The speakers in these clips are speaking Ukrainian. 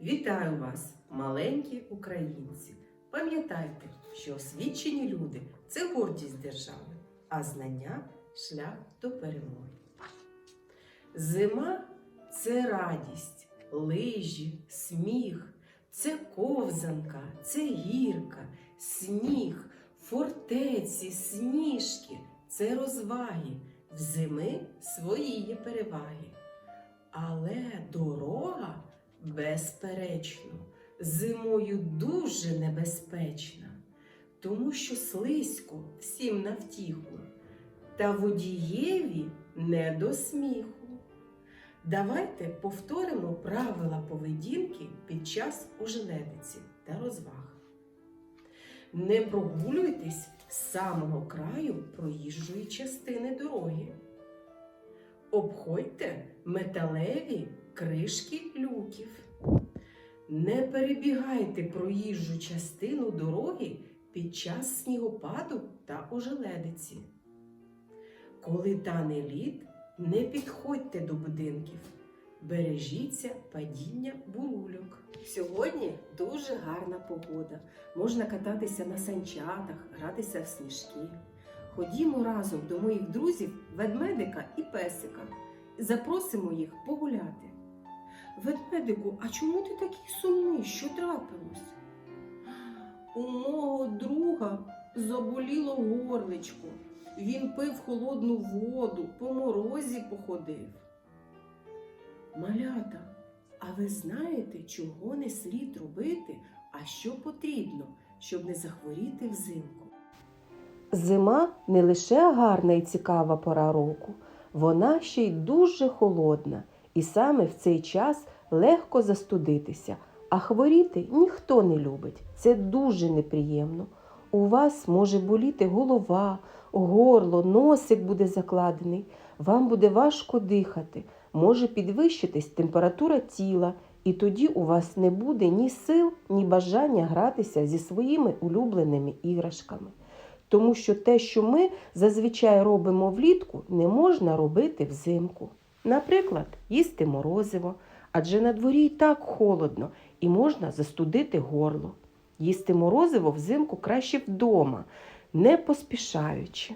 Вітаю вас, маленькі українці! Пам'ятайте, що освічені люди це гордість держави, а знання шлях до перемоги. Зима це радість, лижі, сміх, це ковзанка, це гірка, сніг, фортеці, сніжки, це розваги. В зими свої є переваги. Безперечно, зимою дуже небезпечна, тому що слизько всім на втіху, та водієві не до сміху. Давайте повторимо правила поведінки під час ожеледиці та розваг. Не прогулюйтесь з самого краю проїжджої частини дороги. Обходьте металеві кришки люків. Не перебігайте проїжджу частину дороги під час снігопаду та ожеледиці. Коли тане лід, не підходьте до будинків. Бережіться падіння бурульок. Сьогодні дуже гарна погода. Можна кататися на санчатах, гратися в сніжки. Ходімо разом до моїх друзів ведмедика і песика. Запросимо їх погуляти. Ведмедику, а чому ти такий сумний? Що трапилось? У мого друга заболіло горличко. Він пив холодну воду, по морозі походив. Малята, а ви знаєте, чого не слід робити, а що потрібно, щоб не захворіти взимку? Зима не лише гарна і цікава пора року, вона ще й дуже холодна, і саме в цей час легко застудитися, а хворіти ніхто не любить. Це дуже неприємно. У вас може боліти голова, горло, носик буде закладений, вам буде важко дихати, може підвищитись температура тіла, і тоді у вас не буде ні сил, ні бажання гратися зі своїми улюбленими іграшками тому що те, що ми зазвичай робимо влітку, не можна робити взимку. Наприклад, їсти морозиво, адже на дворі і так холодно і можна застудити горло. Їсти морозиво взимку краще вдома, не поспішаючи.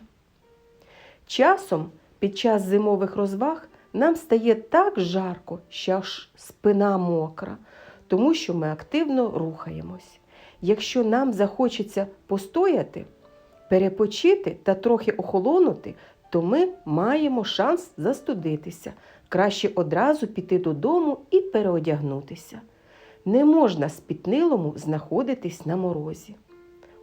Часом під час зимових розваг нам стає так жарко, що аж спина мокра, тому що ми активно рухаємось. Якщо нам захочеться постояти, перепочити та трохи охолонути, то ми маємо шанс застудитися. Краще одразу піти додому і переодягнутися. Не можна спітнилому знаходитись на морозі.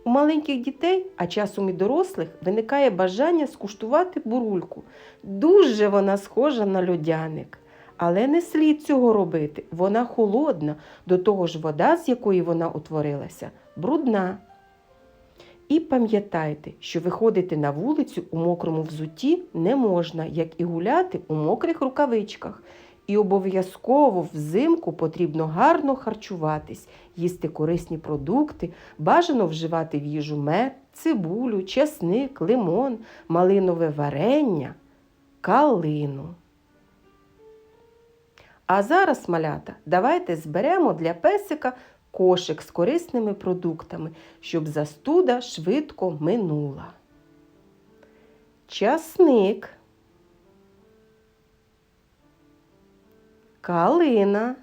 У маленьких дітей, а часом і дорослих, виникає бажання скуштувати бурульку. Дуже вона схожа на льодяник. Але не слід цього робити. Вона холодна, до того ж вода, з якої вона утворилася, брудна. І пам'ятайте, що виходити на вулицю у мокрому взутті не можна, як і гуляти у мокрих рукавичках. І обов'язково взимку потрібно гарно харчуватись, їсти корисні продукти, бажано вживати в їжу мед, цибулю, чесник, лимон, малинове варення, калину. А зараз, малята, давайте зберемо для песика кошик з корисними продуктами, щоб застуда швидко минула. Часник, калина,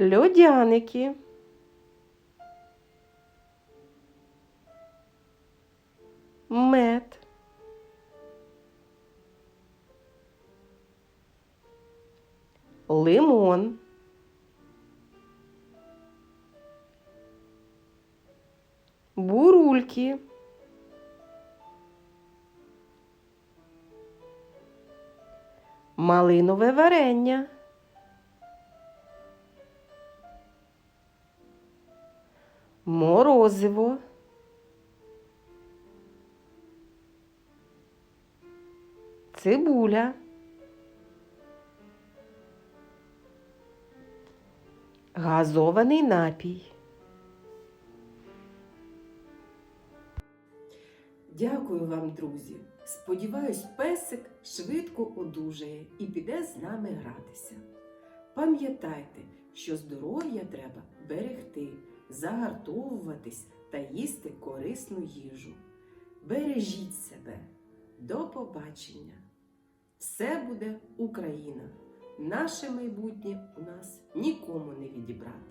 льодяники, мед. Лимон, бурульки, малинове варення, морозиво, цибуля. Газований напій. Дякую вам, друзі! Сподіваюсь, песик швидко одужає і піде з нами гратися. Пам'ятайте, що здоров'я треба берегти, загартовуватись та їсти корисну їжу. Бережіть себе. До побачення! Все буде Україна! Наше майбутнє у нас нікому не відібрати.